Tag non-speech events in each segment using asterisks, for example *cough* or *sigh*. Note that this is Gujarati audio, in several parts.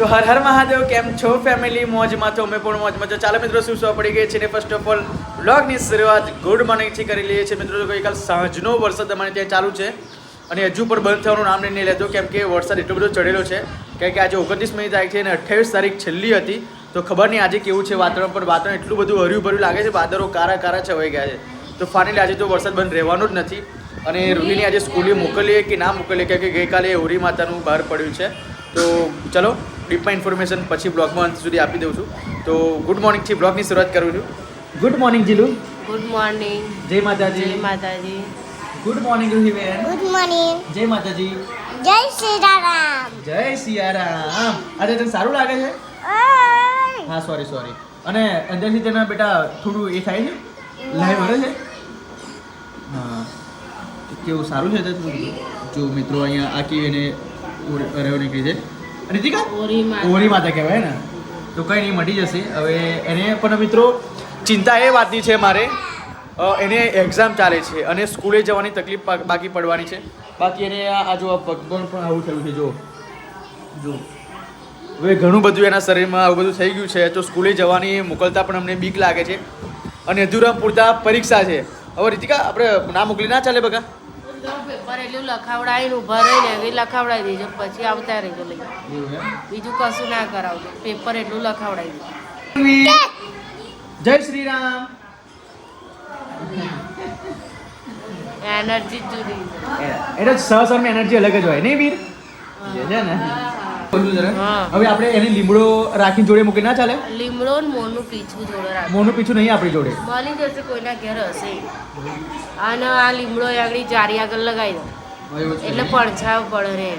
તો હર હર મહાદેવ, કેમ છો ફેમિલી મોજમાં તો અમે પણ મોજમાં છો. ચાલો મિત્રો, શું શું પડી ગઈ છે ને ફર્સ્ટ ઓફ ઓલ બ્લોગની શરૂઆત ગુડ મોર્નિંગથી કરી લઈએ છીએ. મિત્રો ગઈકાલ સાંજનો વરસાદ અમારે ત્યાં ચાલુ છે અને હજુ પણ બંધ થવાનું નામ નહીં લેતો, કેમ કે વરસાદ એટલો બધો ચડેલો છે કારણ કે આજે ઓગણત્રીસમી તારીખ છે અને અઠ્યાવીસ તારીખ છેલ્લી હતી. તો ખબર નહીં આજે કેવું છે વાતાવરણ, પણ વાતાવરણ એટલું બધું હર્યું ભર્યું લાગે છે, વાદળો કારા કારા છવાઈ ગયા છે. તો ફાઇનલી આજે તો વરસાદ બંધ રહેવાનો જ નથી. અને રૂહીને આજે સ્કૂલે મોકલીએ કે ના મોકલીએ કેમ કે ગઈકાલે હોરી માતાનું બહાર પડ્યું છે. તો ચલો ડીપમાં ઇન્ફોર્મેશન પછી બ્લોગમાં અંત સુધી આપી દઉં છું. તો ગુડ મોર્નિંગથી બ્લોગની શરૂઆત કરું છું. Good morning Jilu. Good morning જય માતાજી. જય માતાજી. ગુડ મોર્નિંગ રૂહીબેન ગુડ મોર્નિંગ જય માતાજી. જય સિયારામ રામ. જય સિયારામ આજે તને સારું લાગે છે? હા સોરી સોરી અને અંદરથી તેના બેટા થોડું એ થાય છે? લાઈવ વળે છે? હા. કેવું સારું છે તે જો મિત્રો અહીંયા આખી એને રહેવા નીકળી છે. રીતિકા? ઓરી માતા. કહેવાય ને? તો કંઈ નહીં મટી જશે. હવે એને પણ મિત્રો ચિંતા એ વાતની છે મારે એને એક્ઝામ ચાલે છે અને સ્કૂલે જવાની તકલીફ બાકી પડવાની છે. બાકી એને આ જો આ પણ આવું થયું છે જો. જો. હવે ઘણું બધું એના શરીરમાં આવું બધું થઈ ગયું છે તો સ્કૂલે જવાની મોકલતા પણ અમને બીક લાગે છે. અને અધૂરા પૂરતા પરીક્ષા છે. હવે રીતિકા આપણે ના મોકલી ના ચાલે બગા પેપર એટલું લખાવડાવીને ઊભા રહીને એવી લખાવડાવી દેજો પછી આવતા રહેજો લઈ. બીજું કશું ના કરાવજો પેપર એટલું લખાવડાવી દેજો જય શ્રી રામ એનર્જી જુદી. એટલે સહસર એનર્જી અલગ જ હોય નહીં વીર? જે છે ને. હવે આપણે એને લીમડો રાખીને જોડે મૂકી ના ચાલે? લીમડો ને મોનું પીછું જોડે રાખો મોનું પીછું નહીં આપણી જોડે. મળી જશે કોઈના ઘેર હશે. અને આ લીમડો આગળ જારી આગળ લગાવી દો. એટલે પડછાવ પડે રે.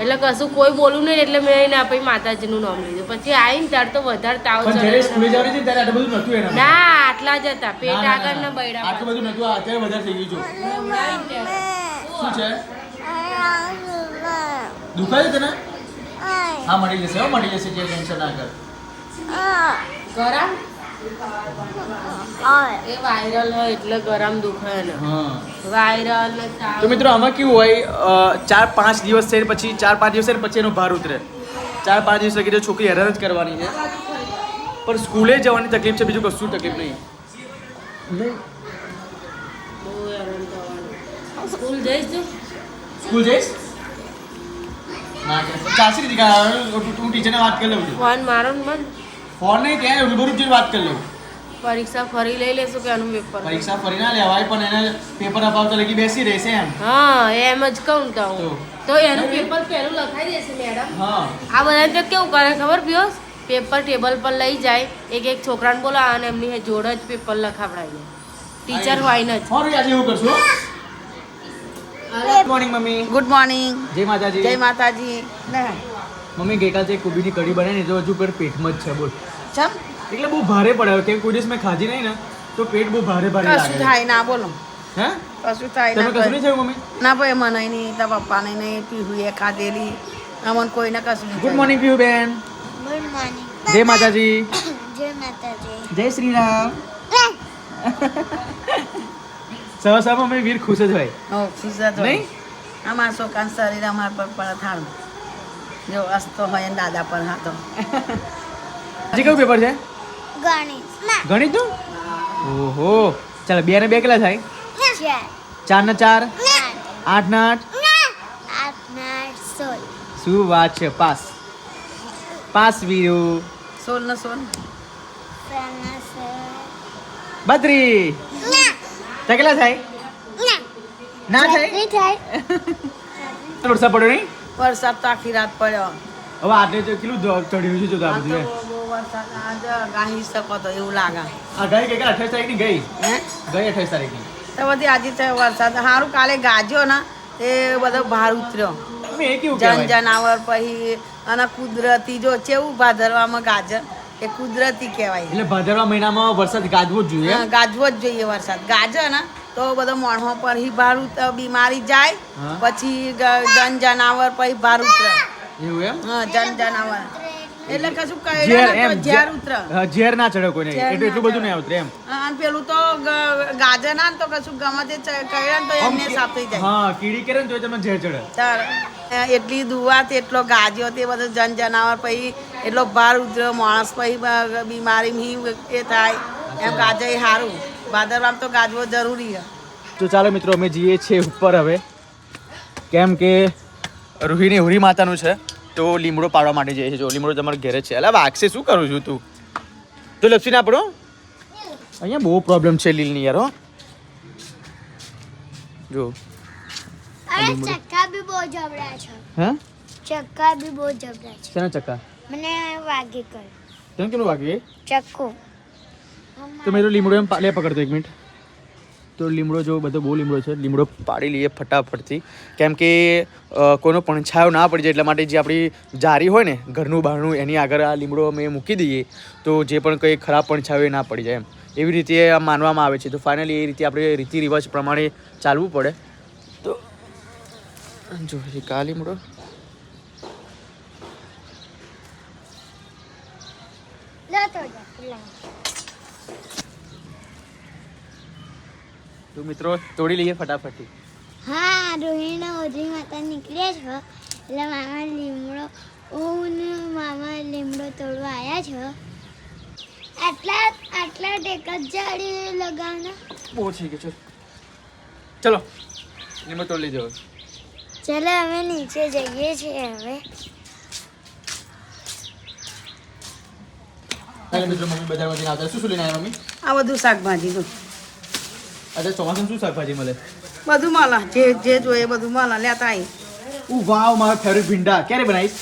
એટલે કશું કોઈ બોલું નહીં એટલે મેં એને પછી માતાજીનું નામ લીધું. પછી આવીને ત્યારે તો વધારે તાવ ચડે. ના આટલા જ હતા. પેટ આગળ ના. ના બૈડા આટલું બધું નતું અત્યારે વધારે થઈ ગયું છે. શું છે? દુખાય તને? હા. મળી જશે હો મળી જશે જે ટેન્શન ના કર. ગરમ? એ વાયરલ હોય એટલે ગરમ દુખે ને. વાયરલ તો મિત્રો આમાં કેવું હોય ચાર પાંચ દિવસ છે પછી ચાર પાંચ દિવસ છે પછી એનો ભાર ઉતરે. ચાર પાંચ દિવસ લગી છોકરી હેરાન જ કરવાની છે. પણ સ્કૂલે જવાની તકલીફ છે બીજું કશું તકલીફ નહીં. સ્કૂલ જઈશ સ્કૂલ જઈશ? ચાસી દીધી હું ટીચરને વાત કરી લઉં છું. ફોન મારો ને મન ફોન નહીં ત્યાં રૂબરૂ જઈને વાત કરી લઉં. પરીક્ષા ફરી લઈ લેશું કે આનું પેપર પરીક્ષા ફરી ના લેવાય પણ એને પેપર અપાવતો લગી બેસી રહેશે એમ. હા એમ જ કહું તો તો. એનું પેપર પહેલું લખાઈ દેશે મેડમ હા. આ બધા તો કેવું કરે ખબર પિયોસ પેપર ટેબલ પર લઈ જાય એક એક છોકરાને બોલાવે અને એમની જોડે જ પેપર લખાવડાવી ટીચર હોય ને જ. એવું કરશું good morning mummy. Good morning જય માતાજી. જય માતાજી. ને. મમ્મી ગઈકાલ જે કોબીની કઢી બનાવી ને તો હજુ પર પેટમાં જ છે બોલ. ચમ? એટલે બહુ ભારે પડે કેમ કોઈ દિવસ મેં ખાધી નહીં ને તો પેટ બહુ ભારે ભારે લાગે. કશું થાય ના બોલો. હે? કશું થાય તમે ના કશું નહીં થયું મમ્મી? ના ભાઈ મને નહીં તારા પપ્પાને નહીં પીહું એ ખાધેલી. અમને કોઈને કશું ગુડ મોર્નિંગ પીહુ બેન. ગુડ મોર્નિંગ જય માતાજી. જય માતાજી. જય શ્રી રામ. *laughs* સવા મેં વીર ખુશ જ હોય. હો ખુશ જ હોય. નહીં? અમારા છોકરાનું શરીર અમાર પર પડે થાળ. જો અસ્તો હોય ને દાદા પર તો. હજી કયું પેપર છે? ગણિત. ગણિતનું? ઓહો. ચાલો બે ને બે કેટલા થાય? ચાર. ચાર. ને ચાર? આઠ ને આઠ? સોળ. શું વાત છે? પાસ. પાસ વીરુ. સોલ ને સોળ. બત્રી કેટલા થાય? ના. ના થાય? થાય. *laughs* વરસાદ પડ્યો નહીં? વરસાદ તો આખી રાત પડ્યો. હવે આટલે તો કેટલું ચડ્યું છે જો આ આ બધું. એ. વરસાદ આજ ગાહી શકો તો એવું લાગે. આ ગઈ કે 28 તારીખની ગઈ? હે? ગઈ 28 તારીખની તો બધી આજે તો વરસાદ. સારું કાલે ગાજ્યો ને એ બધો બહાર ઉતર્યો. જન જનાવર પછી અને કુદરતી જો ચેવું ભાદરવામાં ગાજર. એ કુદરતી કહેવાય. એટલે ભાદરવા મહિનામાં વરસાદ ગાજવો જ જોઈએ ગાજવો જ જોઈએ વરસાદ. ગાજે ને તો બધો માણસો પર હી ભાર બીમારી જાય પછી જન જનાવર પછી ભાર ઉતરે. એવું એમ? હા જન જનાવર. એટલે કશું કહે ઝેર ઉતરે. ઝેર ના ચડે કોઈને. એટલું એટલું બધું નહીં ઉતરે એમ. હા, અને પેલું તો ગાજર ના તો કશું ગમે તે કહે ને તો એમને સાફ થઈ જાય. હા કીડી કરે ને તો તમે ઝેર ચડે. એટલી દુવા એટલો ગાજ્યો તે બધો જન જનાવર પછી એટલો ભાર ઉતર્યો માણસ પછી બીમારી બીમારી એ થાય. એમ ગાજે સારું ભાદરવામાં તો ગાજવો જરૂરી છે. તો ચાલો મિત્રો અમે જઈએ છીએ ઉપર હવે. કેમ કે રૂહીની હુરી માતાનું છે તો લીમડો પાડવા માટે જઈએ છીએ. જો લીમડો તમારા ઘરે છે. અલા વાગશે શું કરું છું તું? તો લપસી ના પડો અહીંયા બહુ પ્રોબ્લેમ છે લીલની યાર હો. જો. અરે ચક્કા બી બહુ જબરા છે. હે? ચક્કા બી બહુ જબરા છે. શેના ચક્કા? મને વાગે કર. કેમ કેમ વાગે ચક્કો. તો મેં લીમડો એમ પાલે પકડતો એક મિનિટ. તો લીમડો જો બધો બહુ લીમડો છે લીમડો પાડી લઈએ ફટાફટથી. કેમ કે કોઈનો પણછાયો ના પડી જાય એટલા માટે જે આપણી જારી હોય ને ઘરનું બહારનું એની આગળ આ લીમડો અમે મૂકી દઈએ તો જે પણ કંઈ ખરાબ પણછાયો એ ના પડી જાય એમ. એવી રીતે માનવામાં આવે છે. તો ફાઇનલી એ રીતે આપણે રીતિ રિવાજ પ્રમાણે ચાલવું પડે. જો એક આ લીમડો તો જા, લા. તો મિત્રો તોડી લઈએ ફટાફટ હા રોહિણીના ઓઢી માતા નીકળ્યા છે. એટલે મામા લીમડો હું મામા લીમડો તોડવા આવ્યા છે. આટલા આટલા ટેકા જ જાડી લગાવના. બહુ થઈ ગયો ચલો ચલો. લીમડો તોડી લીધો. ચાલો અમે નીચે જઈએ છીએ હવે. હાલો મિત્રો મમ્મી બજારમાંથી આવતા શું શું લઈને આવ્યા મમ્મી? આ બધું શાકભાજી તો અત્યારે ચોમાસામાં શું શાકભાજી મળે? બધું માલા જે જે જોઈએ બધું માલા લેતા આવી ઓ વાવ મારો ફેવરિટ ભીંડા. ક્યારે બનાવીશ?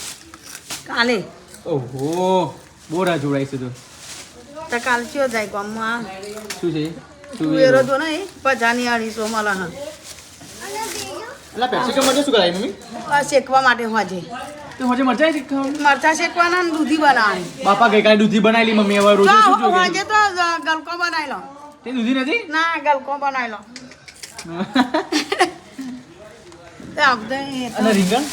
કાલે. ઓહો બહુ રાહ જોડાઈશ તો. તો કાલ ચો જાય ગામમાં. શું છે? તુવેરો તો નહીં. પચાની અઢીસો હા. એટલે પેપ્સિકમ માટે શું કરાય મમ્મી? શેકવા માટે હોજે તો હોજે મરચા આવી મરચા શેકવાના ને દૂધી બનાવવાની. બાપા ગઈકાલે દૂધી બનાવેલી મમ્મી હવે રોજ શું તો હોજે તો ગલકો બનાવી લો તે દૂધી નથી? ના ગલકો બનાવી લો *laughs* અને રીંગણ?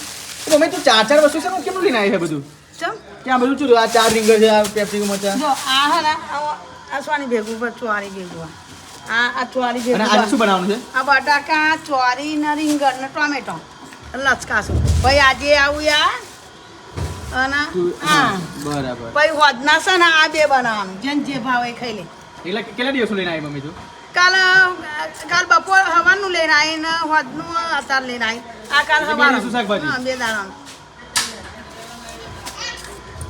મમ્મી તું ચાર ચાર વસ્તુ છે કેમ લઈને આવી છે બધું? ચમ? ત્યાં બધું ચૂર્યું આ ચાર રીંગણ છે આ પેપ્સિકમ મરચા. જો આ હે ને આ- સ્વાની ભેગું પર ચોરી ભેગું આ આ ચોરી ભેગું અને આજે શું બનાવવાનું છે? આ બટાકા ચોરી ને રીંગણ ને ટોમેટો લચકાશું ભાઈ આજે આવું અને હા બરાબર. પછી હોદના છે ને આ બે બનાવવાનું. જેન જે ભાવે ખાઈ લે. એટલે કેટલા દિવસો લઈને આવી મમ્મી તું? કાલ કાલ બપોર હવાનું લઈને આવી ને હોદનું અત્યારે લઈને આવી આ કાલ હવાનું? બે દાણાનું.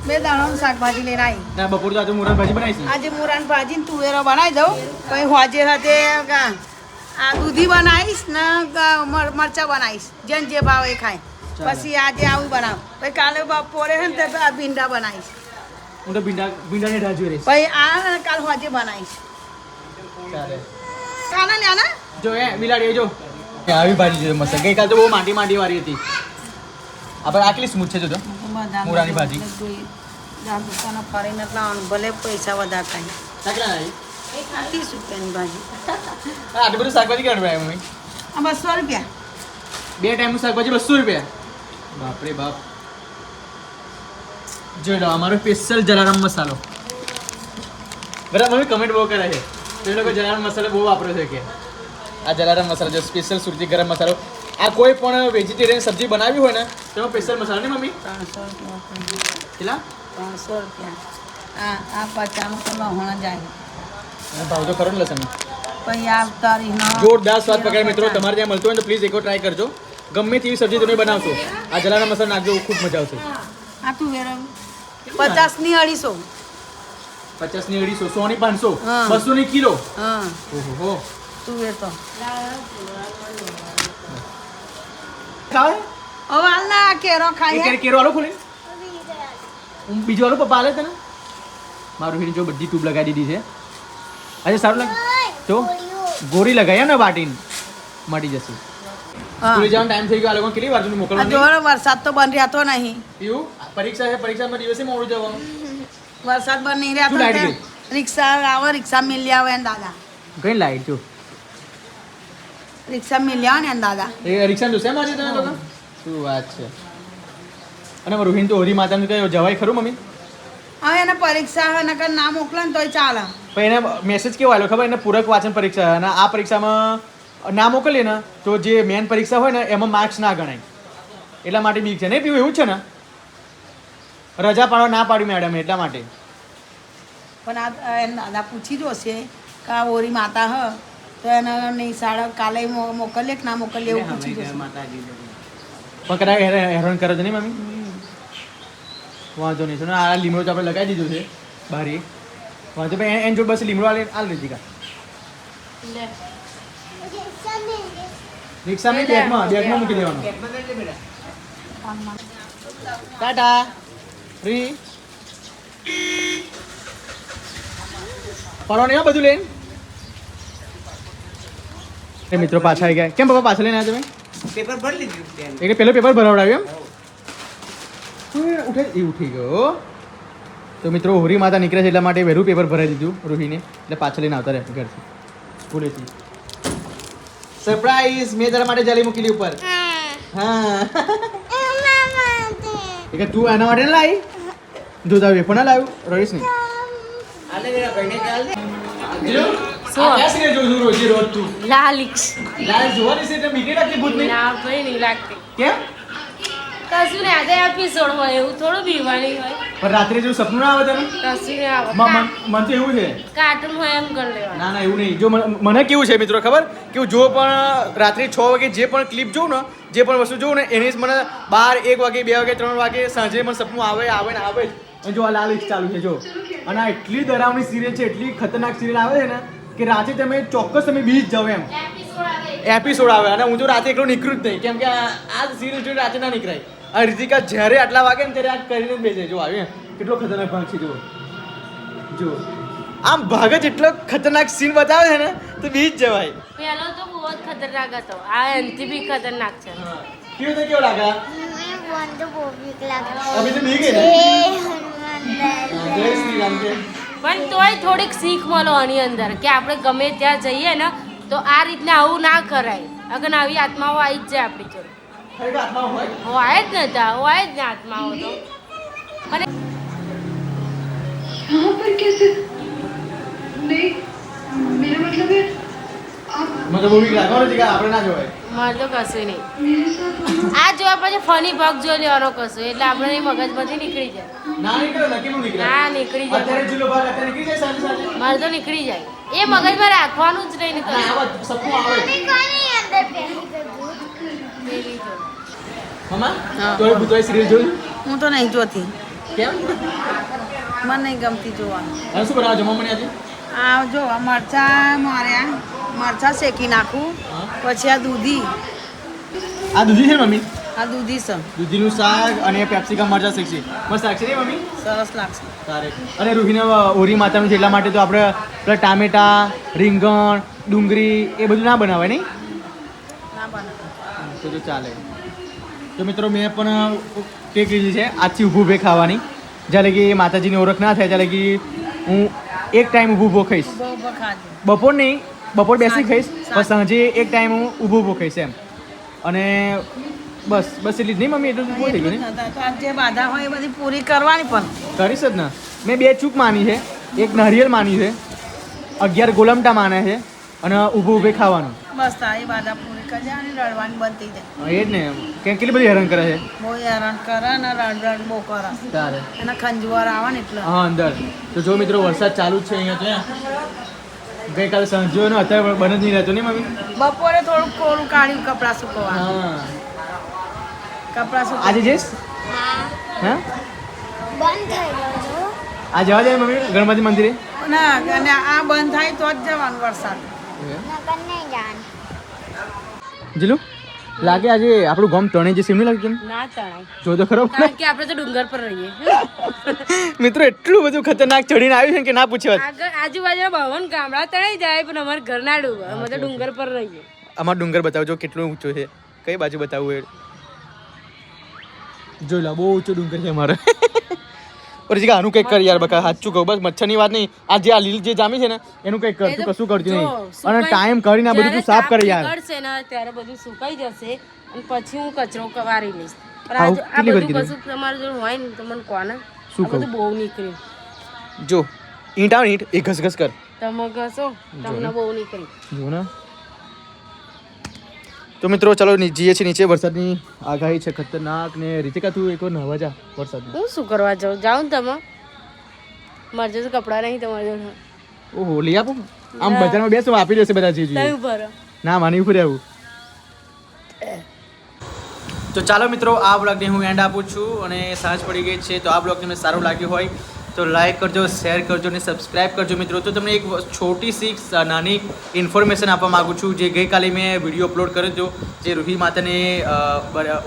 બે દાણાનું શાકભાજી લઈને આવી. ના બપોર તો આજે મોરન ભાજી બનાવીશ આજે મુરાન ભાજી ને તુવેરો બનાવી દઉં. પછી હોજે સાથે આ દૂધી બનાવીશ ને મરચાં બનાવીશ. જેન જે ભાવ એ ખાય. પછી આજે આવું બનાવ. પછી કાલે બપોરે છે ને તે ભીંડા બનાવીશ. હું તો ભીંડા ભીંડાની રાહ જોઈ રહીશ. પછી આ કાલ હોજે બનાવીશ. ચાલે. કાના લ્યાના જો એ બિલાડી જો. આવી ભાજી છે મસ્ત. ગઈકાલ તો બહુ માટી માટી વાળી હતી. આપણે આટલી સ્મૂથ છે જોજો. મૂળાની ભાજી. દુકાનો ફરીને લાવવાનું ભલે પૈસા વધારે થાય. ત્રીસ રૂપિયાની ભાજી. આટલું બધું શાકભાજી કેટલા રૂપિયા મમ્મી? આ બસો રૂપિયા. બે ટાઈમનું શાકભાજી બસો રૂપિયા. બાપરે બાપ. જોઈ લો અમારો સ્પેશિયલ જલારામ મસાલો. બરાબર મમ્મી કમેન્ટ બહુ કરે છે. તો લોકો જલારામ મસાલો બહુ વાપરે છે કે. આ જલારામ મસાલો જો સ્પેશિયલ સુરતી ગરમ મસાલો આ કોઈ પણ વેજીટેરિયન સબ્જી બનાવી હોય ને તેમાં સ્પેશિયલ મસાલો ને મમ્મી? ત્રણસો રૂપિયા કેટલા? ત્રણસો રૂપિયા. આ આ પચાસ લહણ જાય. ભાવ તો ખરો ને લસણ જોરદાર સ્વાદ પકડે મિત્રો તમારે ત્યાં મળતો હોય તો પ્લીઝ એકવાર ટ્રાય કરજો. ગમે તેવી સબ્જી તમે બનાવશો. આ જલારામ મસાલા નાખજો ખૂબ મજા આવશે. આ તું વેરો. પચાસની અઢીસો. પચાસની અઢીસો સો ની પાંચસો. બસો ની કિલો. હા. ઓહો તું વેર તો ખાવે હવે હાલ ના કેરો ખાય કેરો- કેરો આલો ખોલી. હું બીજો આલો પપ્પા આલે તને. મારું હીરી જો બધી ટ્યુબ લગાવી દીધી છે. આજે સારું લાગે તો ગોરી લગાવી ને વાટીને મટી જશે. સ્કૂલે જવાનો ટાઈમ થઈ ગયો આ લોકો કેટલી વાર સુધી મોકલવાનું જો વરસાદ તો બંધ રહેતો નહીં. એવું? પરીક્ષા છે પરીક્ષામાં દિવસે મોડું જવાનું. વરસાદ બંધ નહીં રહેતો રિક્ષા આવે રિક્ષા મિલી આવે ને દાદા. કઈ લાઈટ જો? રિક્ષા મિલ્યા ને દાદા. એ રિક્ષા જોશે છે તમે લોકો શું વાત છે. અને રોહિન તો હોરી માતાનું કયો? જવાય ખરું મમ્મી? હવે એને પરીક્ષા હવે નકર ના મોકલે ને તોય ચાલે. પણ એને મેસેજ કેવો આવ્યો ખબર? એને પૂરક વાંચન પરીક્ષા. અને આ પરીક્ષામાં ના મોકલીએ ને તો જે મેન પરીક્ષા હોય ને એમાં માર્ક્સ ના ગણાય. એટલા માટે બીક છે. નહીં પીવું? એવું છે ને? રજા પાડવા ના પાડી મેડમ એટલા માટે. પણ આ દાદા પૂછી જોશે કે આ ઓરી માતા હ. તો એના નહીં સાડા કાલે મો- મોકલીએ કે ના મોકલીએ એવું પૂછી જશે. પણ કદાચ હેરાન કરે છે નહીં મમ્મી? વાંધો નહીં. છે ને આ લીમડો તો આપણે લગાવી દીધો છે બારી. વાંધો ભાઈ એન જોડે બસ લીમડો આલે આલ દીધી કા? રિક્ષા નહીં બેગમાં બેગમાં મૂકી દેવાનું. ટાટા. ફ્રી પરવા નહીં હો બધું લઈને. એ મિત્રો પાછા આવી ગયા. કેમ પપ્પા પાછા લઈને આવ્યા તમે? પેપર ભરી લીધું એટલે પેલો પેપર ભરાવડાવ્યો એમ? ઉઠે એ ઉઠી ગયો. તો મિત્રો હોરી માતા નીકળે છે એટલા માટે વહેલું પેપર ભરાઈ દીધું રૂહીને. એટલે પાછળ લઈને આવતા રહે ઘરથી. ભૂલેથી સરપ્રાઈઝ મેં તારા માટે જાલી મૂકેલી ઉપર. હા. એ કે તું એના માટે લાવી? જો તારું પણ લાવ્યું. રહીશ નહીં. આ સિરિયલ જોઉં છું રોજે રોજ તું? લાલિક્સ લાલ જોવાની છે એટલે બીકે લાગતી ભૂત નહીં? ના ભાઈ નહીં લાગતી. કેમ? કશું ને આજે એપિસોડ હોય એવું થોડું બીવાની હોય. પણ રાત્રે જો સપનું ના આવે તને? કશું ને આવે મન મન તો એવું છે. કાર્ટૂન હોય એમ કરી લેવાનું. ના ના એવું નહીં. જો મને મને કેવું છે મિત્રો ખબર? કે હું જો પણ રાત્રે છ વાગે જે પણ ક્લિપ જોઉં ને જે પણ વસ્તુ જોઉં ને એની જ મને બાર એક વાગે બે વાગે ત્રણ વાગે સાંજે મને સપનું આવે આવે ને આવે જ. અને જો આ લાલ ચાલુ છે જો. અને આ એટલી ડરાવની સિરિયલ છે એટલી ખતરનાક સિરિયલ આવે છે ને કે રાતે તમે ચોક્કસ તમે બીજ જાઓ એમ. એપિસોડ આવે અને હું જો રાતે એકલો નીકળું જ નહીં. કેમ કે આ સિરિયલ જોઈને રાતે ના નીકળાય. આ રિતિકા જ્યારે આટલા વાગે ને ત્યારે આ કરીને બેસે. જો આવે કેટલો ખતરનાક ભાગ છે જો. જો. આમ ભાગ જ એટલો ખતરનાક સીન બતાવે છે ને તો બીજ જવાય. પેલો તો બહુ જ ખતરનાક હતો. આ એનથી બી ખતરનાક છે. કેવું તો કેવું લાગે? મને બહુ બીક લાગે. અભી તો બીક હે ને જય શ્રી રામ પણ તોય થોડીક શીખ મળો આની અંદર કે આપણે ગમે ત્યાં જઈએ ને તો આ રીતના આવું ના કરાય અગર આવી આત્માઓ આવી જ જાય આપણી જોડે ખરેખર આત્મા હોય હોય જ ને ત્યાં હોય જ ને આત્માઓ તો અને यहाँ पर कैसे नहीं मेरा मतलब है आप મને તો બહુ બીક લાગે હો રીતિકા, આપણે ના જવાય મારે તો કશું નહીં. આ જોવા પછી ફની ભાગ જોઈ લેવાનો કશું એટલે આપણે મગજ મગજમાંથી નીકળી જાય. ના નીકળી જાય. મારે તો નીકળી જાય. એ મગજમાં રાખવાનું જ નહીં હું. તો નહીં જોતી. કેમ? મને નહીં ગમતી જોવાનું. શું બનાવવા જમવા મને આજે? આ જો મરચા માર્યા મરચા શેકી નાખું. પછી આ દૂધી. આ દૂધી છે મમ્મી? આ દૂધી છે. દૂધીનું શાક અને કેપ્સિકમ મરચા શેકશે. મસ્ત લાગશે ને મમ્મી? સરસ લાગશે. સારે અને રૂહીને ઓરી માતાનું છે એટલા માટે તો આપણે પેલા ટામેટા રીંગણ ડુંગળી એ બધું ના બનાવાય નહીં? ના બનાવે તો તો ચાલે. તો મિત્રો મેં પણ ટેક લીધી છે. આજથી ઊભું ઊભે ખાવાની. જ્યારે કે માતાજીની ઓળખ ના થાય ત્યારે કે હું એક ટાઈમ ઊભું ઊભો ખાઈશ. બપોર નહીં બપોર બેસી ખાઈશ પણ સાંજે. એક ટાઈમ હું ઊભું ઊભો ખાઈશ એમ. અને બસ બસ એટલી જ. નહીં મમ્મી એટલું થઈ ગયું જે બાધા હોય એ બધી પૂરી કરવાની પણ. કરીશ જ ને. મેં બે ચૂક માની છે. એક નારિયેલ માની છે. અગિયાર ગોલમટા માને છે. અને ઊભું ઊભે ખાવાનું. બસ એ બાધા અને રડવાની બંધ થઈ જાય હા, એ જ ને કેમ કેટલી બધી હેરાન કરે છે? બહુ હેરાન કરે ને રડ રડ બહુ કરે. તારે. અને ખંજવાર આવે ને એટલે. હા અંદર. તો જો મિત્રો વરસાદ ચાલુ જ છે અહીંયા તો યાર. ગઈકાલે સાંજે ને અત્યારે બને જ નહીં રહેતો નહીં મમ્મી? બપોરે થોડુંક કોરું કાઢ્યું કપડાં સુકવવા. હા. કપડાં સુકવવા. આજે જઈશ? હા. હા? બંધ થઈ ગયો છો. આ જવા જાય મમ્મી ગણપતિ મંદિરે? ના અને આ બંધ થાય તો જ જવાનું વરસાદ. નકર નહીં જાણ જીલું લાગે આજે આપણું ગામ ત્રણે જે સીમ નહીં લાગે ના તણાય. જો તો ખરો. કારણ કે આપણે તો ડુંગર પર રહીએ. *laughs* મિત્રો એટલું બધું ખતરનાક ચડીને આવ્યું છે કે ના પૂછ્યો આજુબાજુ ભવન ગામડા તણાઈ જાય પણ અમારે ઘર ના ડૂબે અમે તો ડુંગર પર રહીએ. અમાર ડુંગર બતાવજો કેટલું ઊંચું છે. કઈ બાજુ બતાવવું એ જોઈ લો બહુ ઊંચો ડુંગર છે અમારે. *laughs* જીગા આનું કંઈક કર યાર બકા સાચું કહું બસ મચ્છરની વાત નહીં. આ જે આ લીલ જે જામી છે ને એનું કંઈક કર તું કશું કરતી નહીં. અને ટાઈમ કરીને આ બધું તું સાફ કર યાર. કરશે ને ત્યારે બધું સુકાઈ જશે અને પછી હું કચરો કવારી લઈશ. પણ આ બધું કશું તમારે જોડે હોય ને તો મને કોને શું બધું બહુ નીકળ્યું. જો ઈંટ આવે ઈંટ એ ઘસઘસ કર. તમે કશો તમને બહુ નીકળ્યું. જો ને. તો મિત્રો ચલો જઈએ છીએ નીચે. વરસાદની આગાહી છે ખતરનાક ને રીતિકા તું એક નહવા જા વરસાદ હું શું કરવા જાઉં? જાઉં ને તમે? મારે જો કપડાં નહીં તમારી જોડે. ઓહો લઈ આપો. આમ બજારમાં બેસો આપી દેશે બધા જીજી ઉપર ના માની ઉપર આવું તો ચાલો મિત્રો આ બ્લોગને હું એન્ડ આપું છું અને સાંજ પડી ગઈ છે તો આ બ્લોગ તમને સારું લાગ્યું હોય તો લાઈક કરજો શેર કરજો અને સબસ્ક્રાઇબ કરજો મિત્રો. તો તમને એક છોટી સી નાની ઇન્ફોર્મેશન આપવા માગું છું. જે ગઈકાલે મેં વીડિયો અપલોડ કર્યો હતો, જે રૂહી માતાને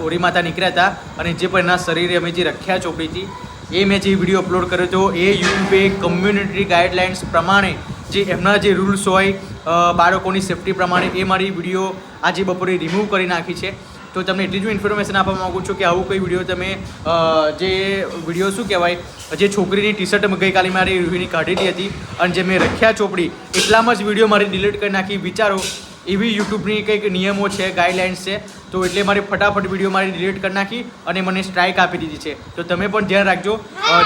ઓરી માતા નીકળ્યા હતા અને જે પણ એના શરીરે અમે જે રખ્યા ચોપડીથી એ મેં જે વીડિયો અપલોડ કર્યો હતો, એ યુપે કમ્યુનિટી ગાઈડલાઇન્સ પ્રમાણે જે એમના જે રૂલ્સ હોય બાળકોની સેફટી પ્રમાણે એ મારી વીડિયો આજે બપોરે રિમૂવ કરી નાખી છે. તો તમને એટલી જ ઇન્ફોર્મેશન આપવા માગું છું કે આવું કોઈ વીડિયો તમે જે વીડિયો શું કહેવાય, જે છોકરીની ટી શર્ટ ગઈકાલે મારી રૂહીની કાઢેલી હતી અને જે મેં રખ્યા ચોપડી, એટલામાં જ વીડિયો મારી ડિલીટ કરી નાખી. વિચારો, એવી યુટ્યુબની કંઈક નિયમો છે ગાઈડલાઇન્સ છે, તો એટલે મારી ફટાફટ વીડિયો મારી ડિલીટ કરી નાખી અને મને સ્ટ્રાઇક આપી દીધી છે. તો તમે પણ ધ્યાન રાખજો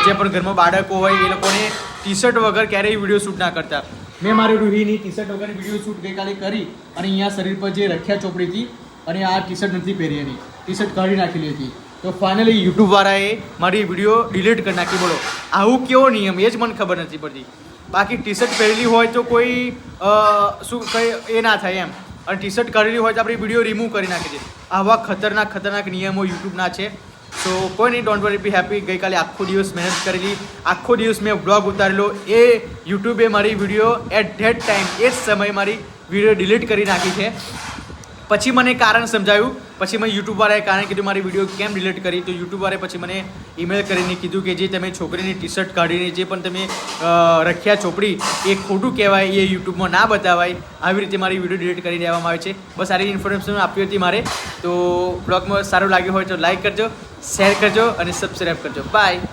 જે પણ ઘરમાં બાળકો હોય, એ લોકોને ટી શર્ટ વગર ક્યારેય વીડિયો શૂટ ના કરતા. મેં મારી રૂહીની ટી શર્ટ વગર વીડિયો શૂટ ગઈકાલે કરી અને અહીંયા શરીર પર જે રખ્યા ચોપડી હતી અને આ ટી શર્ટ નથી પહેરી એની. ટી શર્ટ કાઢી નાખેલી હતી. તો ફાઇનલી યુટ્યુબવાળાએ મારી વીડિયો ડિલીટ કરી નાખી. બોલો, આવું કેવો નિયમ? એ જ મને ખબર નથી પડતી. બાકી ટી શર્ટ પહેરેલી હોય તો કોઈ શું કંઈ એ ના થાય એમ. અને ટી શર્ટ કાઢેલી હોય તો આપણી વીડિયો રિમૂવ કરી નાખી દે આવા ખતરનાક ખતરનાક નિયમો યુટ્યુબના છે. તો કોઈ નહીં ડોન્ટ વરી બી હેપી ગઈકાલે આખો દિવસ મહેનત કરેલી. આખો દિવસ મેં બ્લોગ ઉતારેલો. એ યુટ્યુબે મારી વીડિયો એટ ધેટ ટાઈમ એ જ સમયે મારી વીડિયો ડિલીટ કરી નાખી છે. પછી મને કારણ સમજાયું. પછી મેં યુટ્યુબવાળાએ કારણ કીધું, મારી વીડિયો કેમ ડિલીટ કરી? તો યુટ્યુબવાળાએ પછી મને ઈમેલ કરીને કીધું કે જે તમે છોકરીની ટી શર્ટ કાઢીને જે પણ તમે રખ્યા ચોપડી, એ ખોટું કહેવાય, એ યુટ્યુબમાં ના બતાવાય. આવી રીતે મારી વીડિયો ડિલીટ કરી દેવામાં આવે છે. બસ સારી ઇન્ફોર્મેશન આપી હતી મારે. તો બ્લોગમાં સારું લાગ્યું હોય તો લાઈક કરજો શેર કરજો અને સબસ્ક્રાઈબ કરજો. બાય